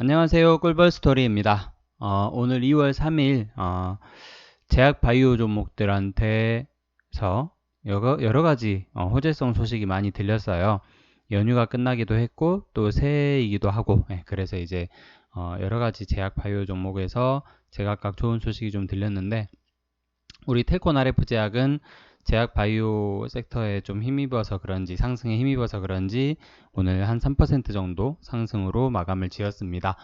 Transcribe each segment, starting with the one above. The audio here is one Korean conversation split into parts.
안녕하세요. 꿀벌 스토리입니다. 어, 오늘 2월 3일 어, 제약 바이오 종목들한테서 여러, 여러 가지 어, 호재성 소식이 많이 들렸어요. 연휴가 끝나기도 했고 또 새해이기도 하고 네, 그래서 이제 어, 여러 가지 제약 바이오 종목에서 제각각 좋은 소식이 좀 들렸는데 우리 텔콘 RF 제약은 제약 바이오 섹터에 좀 힘입어서 그런지 상승에 힘입어서 그런지 오늘 한 3% 정도 상승으로 마감을 지었습니다.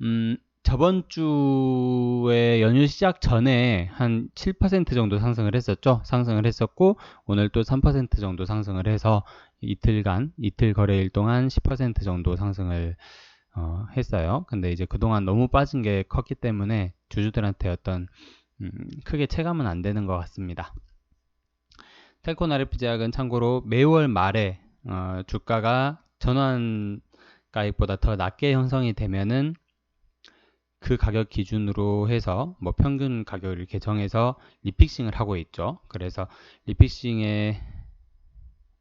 음, 저번 주에 연휴 시작 전에 한 7% 정도 상승을 했었죠. 상승을 했었고 오늘 또 3% 정도 상승을 해서 이틀간 이틀 거래일 동안 10% 정도 상승을 어, 했어요. 근데 이제 그동안 너무 빠진 게 컸기 때문에 주주들한테 어떤 음, 크게 체감은 안 되는 것 같습니다. RF 제약은 참고로 매월 말에 어, 주가가 전환 가액보다 더 낮게 형성이 되면은 그 가격 기준으로 해서 뭐 평균 가격을 이렇게 정해서 리픽싱을 하고 있죠. 그래서 리픽싱에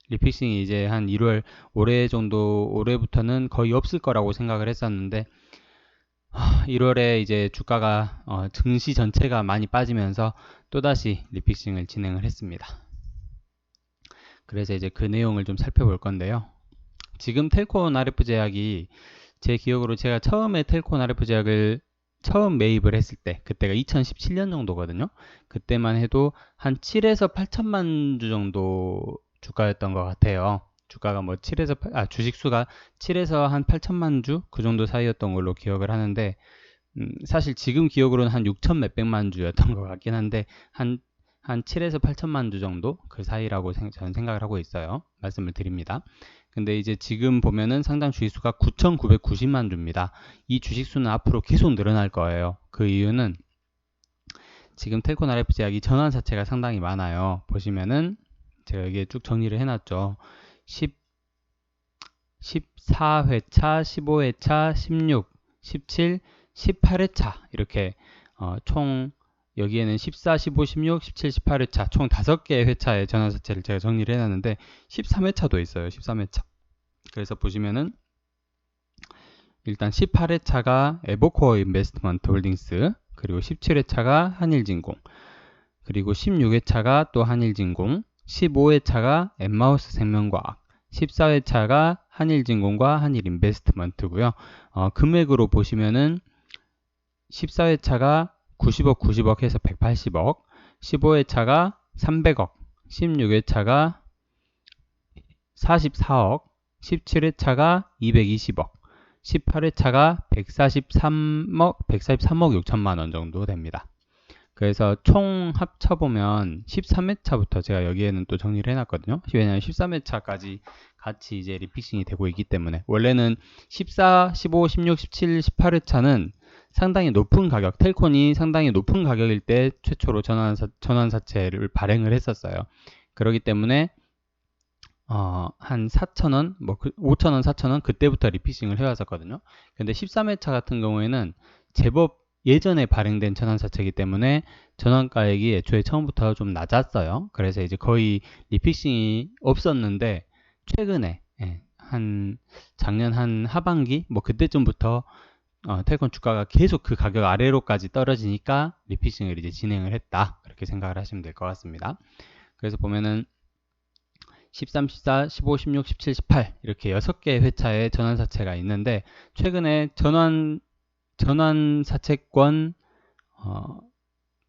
리픽싱이 이제 한 1월 올해 정도 올해부터는 거의 없을 거라고 생각을 했었는데 1월에 이제 주가가 어, 증시 전체가 많이 빠지면서 또다시 리픽싱을 진행을 했습니다. 그래서 이제 그 내용을 좀 살펴볼 건데요. 지금 텔콘 RF 제약이 제 기억으로 제가 처음에 텔콘 RF 제약을 처음 매입을 했을 때 그때가 2017년 정도거든요. 그때만 해도 한 7에서 8천만 주 정도 주가였던 것 같아요. 주가가 뭐 7에서 8, 아 주식 수가 7에서 한 8천만 주 그 정도 사이였던 걸로 기억을 하는데 음, 사실 지금 기억으로는 한 6천 몇백만 주였던 것 같긴 한데 한 한 7에서 8천만 주 정도 그 사이라고 생, 저는 생각을 하고 있어요. 말씀을 드립니다. 근데 이제 지금 보면은 상당 주식수가 9,990만 주입니다. 이 주식수는 앞으로 계속 늘어날 거예요. 그 이유는 지금 텔콘 RF 제약이 전환 자체가 상당히 많아요. 보시면은 제가 여기에 쭉 정리를 해놨죠. 10, 14회차, 15회차, 16, 17, 18회차 이렇게 어, 총 여기에는 14, 15, 16, 17, 18회차 총 5개의 회차의 전환사채를 제가 정리를 해놨는데 13회차도 있어요. 13회차. 그래서 보시면은 일단 18회차가 에보코어 인베스트먼트 홀딩스 그리고 17회차가 한일진공 그리고 16회차가 또 한일진공 15회차가 엠마우스 생명과학 14회차가 한일진공과 한일인베스트먼트고요. 어, 금액으로 보시면은 14회차가 90억, 90억 해서 180억, 15회차가 300억, 16회차가 44억, 17회차가 220억, 18회차가 143억, 143억 6천만 원 정도 됩니다. 그래서 총 합쳐보면 13회차부터 제가 여기에는 또 정리를 해놨거든요. 왜냐하면 13회차까지 같이 이제 리픽싱이 되고 있기 때문에. 원래는 14, 15, 16, 17, 18회차는 상당히 높은 가격, 텔콘이 상당히 높은 가격일 때 최초로 전환사, 전환사채를 발행을 했었어요. 그렇기 때문에 어, 한 4,000원, 뭐 5,000원, 그 4,000원 그때부터 리피싱을 해왔었거든요. 근데 13회차 같은 경우에는 제법 예전에 발행된 전환사채이기 때문에 전환가액이 애초에 처음부터 좀 낮았어요. 그래서 이제 거의 리피싱이 없었는데 최근에 예, 한 작년 한 하반기 뭐 그때쯤부터 어, 텔콘 주가가 계속 그 가격 아래로까지 떨어지니까 리피싱을 이제 진행을 했다. 그렇게 생각을 하시면 될 것 같습니다. 그래서 보면은 13, 14, 15, 16, 17, 18 이렇게 6개의 회차의 전환 사채가 있는데 최근에 전환 전환 사채권 어,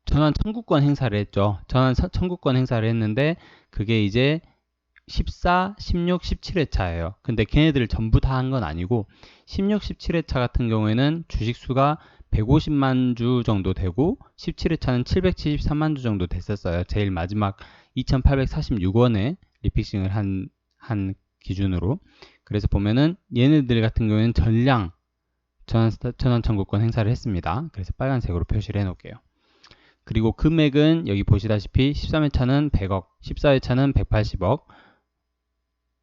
전환 청구권 행사를 했죠. 전환 사, 청구권 행사를 했는데 그게 이제 14, 16, 17회차예요. 근데 걔네들을 전부 다 한 건 아니고 16, 17회차 같은 경우에는 주식수가 150만 주 정도 되고 17회차는 773만 주 정도 됐었어요. 제일 마지막 2846원에 리픽싱을 한, 한 기준으로. 그래서 보면은 얘네들 같은 경우에는 전량 전환, 전환 청구권 행사를 했습니다. 그래서 빨간색으로 표시를 해 놓을게요. 그리고 금액은 여기 보시다시피 13회차는 100억, 14회차는 180억,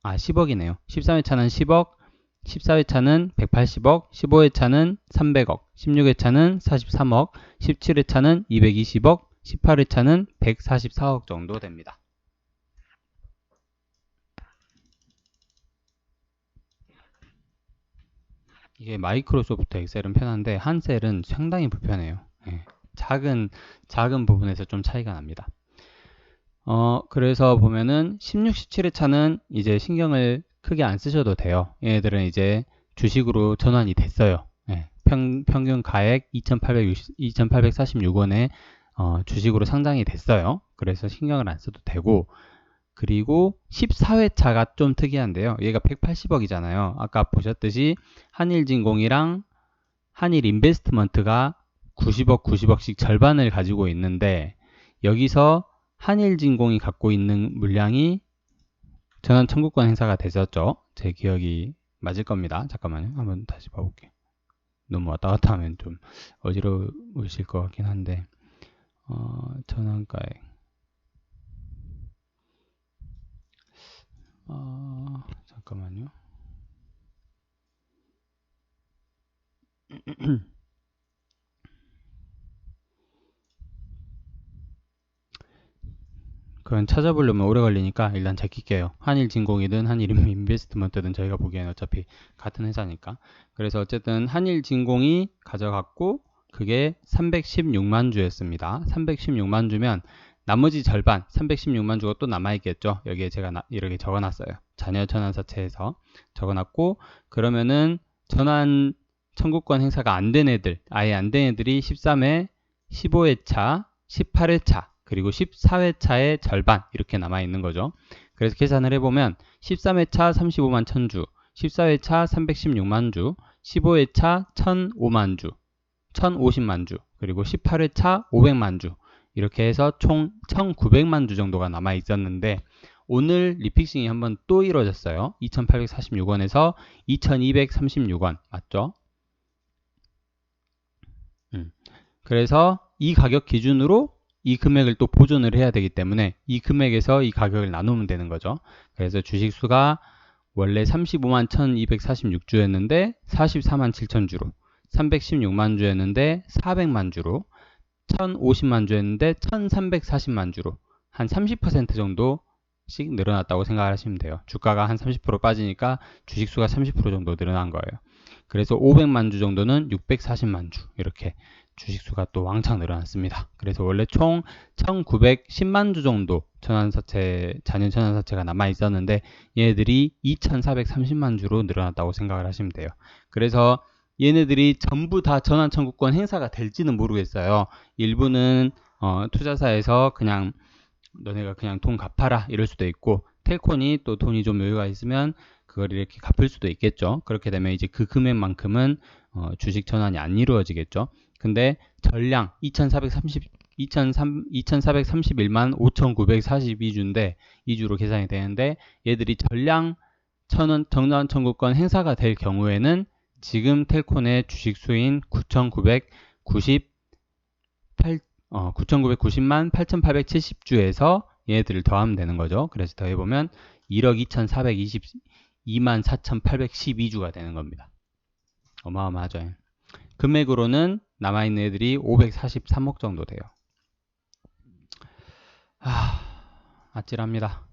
아 10억이네요. 13회차는 10억, 14회차는 180억, 15회차는 300억, 16회차는 43억, 17회차는 220억, 18회차는 144억 정도 됩니다. 이게 마이크로소프트 엑셀은 편한데 한 셀은 상당히 불편해요. 예, 작은 작은 부분에서 좀 차이가 납니다. 어, 그래서 보면은 16, 17회 차는 이제 신경을 크게 안 쓰셔도 돼요. 얘네들은 이제 주식으로 전환이 됐어요. 예, 평, 평균 가액 2,860, 2,846원에 어, 주식으로 상장이 됐어요. 그래서 신경을 안 써도 되고, 그리고 14회차가 좀 특이한데요. 얘가 180억이잖아요. 아까 보셨듯이 한일진공이랑 한일 인베스트먼트가 90억, 90억씩 절반을 가지고 있는데 여기서 한일진공이 갖고 있는 물량이 전환 청구권 행사가 됐었죠. 제 기억이 맞을 겁니다. 잠깐만요. 한번 다시 봐볼게요. 너무 왔다 갔다 하면 좀 어지러우실 것 같긴 한데 어, 전환가액 어, 잠깐만요. 그건 찾아보려면 오래 걸리니까 일단 제낄게요. 한일진공이든 한일인베스트먼트든 저희가 보기에는 어차피 같은 회사니까. 그래서 어쨌든 한일진공이 가져갔고 그게 316만 주였습니다. 316만 주면 나머지 절반 316만 주가 또 남아있겠죠. 여기에 제가 나, 이렇게 적어놨어요. 자녀 전환사채에서 적어놨고 그러면은 전환 청구권 행사가 안 된 애들 아예 안 된 애들이 13회, 15회 차, 18회 차 그리고 14회차의 절반 이렇게 남아 있는 거죠. 그래서 계산을 해보면 13회차 35만 천주, 14회차 316만 주, 15회차 1005만 주, 1050만 주, 그리고 18회차 500만 주 이렇게 해서 총 1900만 주 정도가 남아 있었는데 오늘 리픽싱이 한번 또 이루어졌어요. 2846원에서 2236원 맞죠? 음. 그래서 이 가격 기준으로 이 금액을 또 보존을 해야 되기 때문에 이 금액에서 이 가격을 나누면 되는 거죠. 그래서 주식수가 원래 35만 1246주였는데 44만 7천 주로 316만 주였는데 400만 주로 1050만 주였는데 1340만 주로 한 30% 정도씩 늘어났다고 생각하시면 돼요. 주가가 한 30% 빠지니까 주식수가 30% 정도 늘어난 거예요. 그래서 500만 주 정도는 640만 주 이렇게 주식수가 또 왕창 늘어났습니다. 그래서 원래 총 1910만 주 정도 전환사채, 잔여 전환사채가 남아 있었는데 얘네들이 2430만 주로 늘어났다고 생각을 하시면 돼요. 그래서 얘네들이 전부 다 전환 청구권 행사가 될지는 모르겠어요. 일부는 어, 투자사에서 그냥 너네가 그냥 돈 갚아라 이럴 수도 있고 텔콘이 또 돈이 좀 여유가 있으면 그걸 이렇게 갚을 수도 있겠죠. 그렇게 되면 이제 그 금액만큼은 어, 주식 전환이 안 이루어지겠죠. 근데 전량 2430 2300, 2431만 5942주인데 2주로 계산이 되는데 얘들이 전량 천원 정전 청구권 행사가 될 경우에는 지금 텔콘의 주식 수인 9,998 어, 9,990만 8,870주에서 얘네들을 더하면 되는 거죠. 그래서 더해보면 1억 2,422만 4,812주가 되는 겁니다. 어마어마하죠. 금액으로는 남아있는 애들이 543억 정도 돼요. 아, 아찔합니다.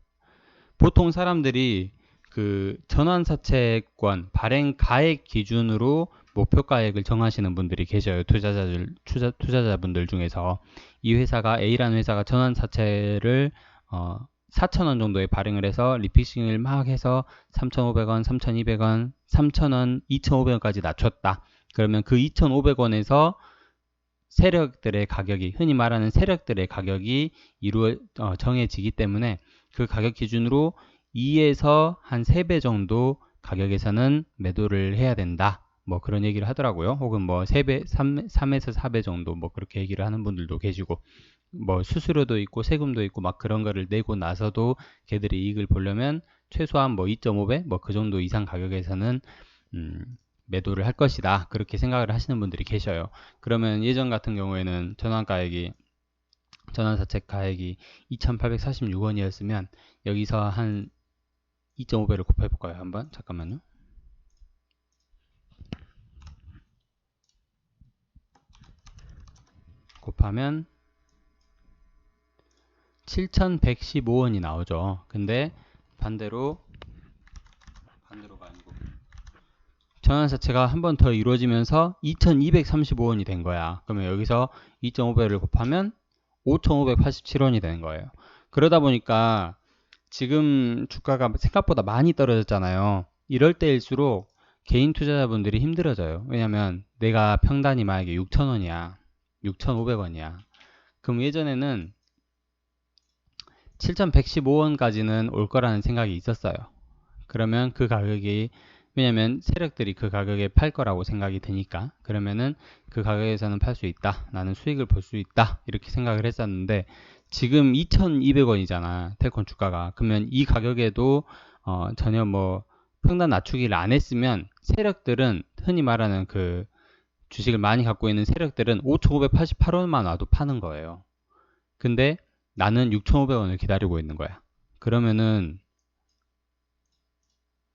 보통 사람들이 그 전환사채권 발행 가액 기준으로 목표 가액을 정하시는 분들이 계셔요. 투자자들 투자 투자자분들 중에서 이 회사가 A라는 회사가 전환사채를 어 4,000원 정도에 발행을 해서 리피싱을 막 해서 3,500원, 3,200원, 3,000원, 2,500원까지 낮췄다. 그러면 그 2,500원에서 세력들의 가격이 흔히 말하는 세력들의 가격이 이루어 어, 정해지기 때문에 그 가격 기준으로 2에서 한 3배 정도 가격에서는 매도를 해야 된다. 뭐 그런 얘기를 하더라고요. 혹은 뭐 3배, 3, 3에서 4배 정도 뭐 그렇게 얘기를 하는 분들도 계시고 뭐 수수료도 있고 세금도 있고 막 그런 거를 내고 나서도 걔들이 이익을 보려면 최소한 뭐 2.5배 뭐 그 정도 이상 가격에서는 음, 매도를 할 것이다. 그렇게 생각을 하시는 분들이 계셔요. 그러면 예전 같은 경우에는 전환가액이 전환사채 가액이 2,846원이었으면 여기서 한 2.5배를 곱해 볼까요? 한번 잠깐만요. 곱하면 7,115원이 나오죠. 근데 반대로 반대로가 아니고 전환사채가 한 번 더 이루어지면서 2235원이 된 거야. 그러면 여기서 2.5배를 곱하면 5587원이 되는 거예요. 그러다 보니까 지금 주가가 생각보다 많이 떨어졌잖아요. 이럴 때일수록 개인 투자자분들이 힘들어져요. 왜냐면 내가 평단이 만약에 6,000원이야. 6,500원이야. 그럼 예전에는 7,115원까지는 올 거라는 생각이 있었어요. 그러면 그 가격이 왜냐면 세력들이 그 가격에 팔 거라고 생각이 드니까 그러면은 그 가격에서는 팔 수 있다. 나는 수익을 볼 수 있다. 이렇게 생각을 했었는데 지금 2,200원이잖아. 텔콘 주가가. 그러면 이 가격에도 어, 전혀 뭐 평단 낮추기를 안 했으면 세력들은 흔히 말하는 그 주식을 많이 갖고 있는 세력들은 5,588원만 와도 파는 거예요. 근데 나는 6,500원을 기다리고 있는 거야. 그러면은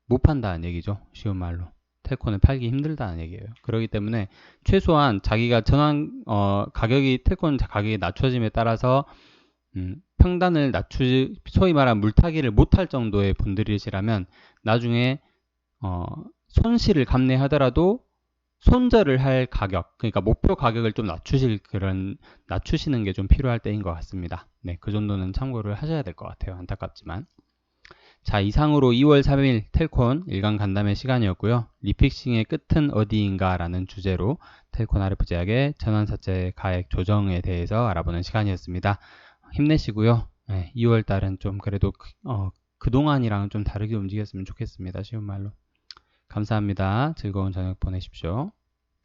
못 판다는 얘기죠. 쉬운 말로. 텔콘을 팔기 힘들다는 얘기예요. 그렇기 때문에 최소한 자기가 전환 어, 가격이 텔콘 가격이 낮춰짐에 따라서 음, 평단을 낮추 소위 말하는 물타기를 못할 정도의 분들이시라면 나중에 어, 손실을 감내하더라도 손절을 할 가격, 그러니까 목표 가격을 좀 낮추실 그런 낮추시는 게 좀 필요할 때인 것 같습니다. 네, 그 정도는 참고를 하셔야 될 것 같아요. 안타깝지만. 자, 이상으로 2월 3일 텔콘 일간 간담회 시간이었고요. 리픽싱의 끝은 어디인가 라는 주제로 텔콘 아르프 제약의 전환사채 가액 조정에 대해서 알아보는 시간이었습니다. 힘내시고요. 네, 2월 달은 좀 그래도 그, 어, 그동안이랑은 좀 다르게 움직였으면 좋겠습니다. 쉬운 말로. 감사합니다. 즐거운 저녁 보내십시오.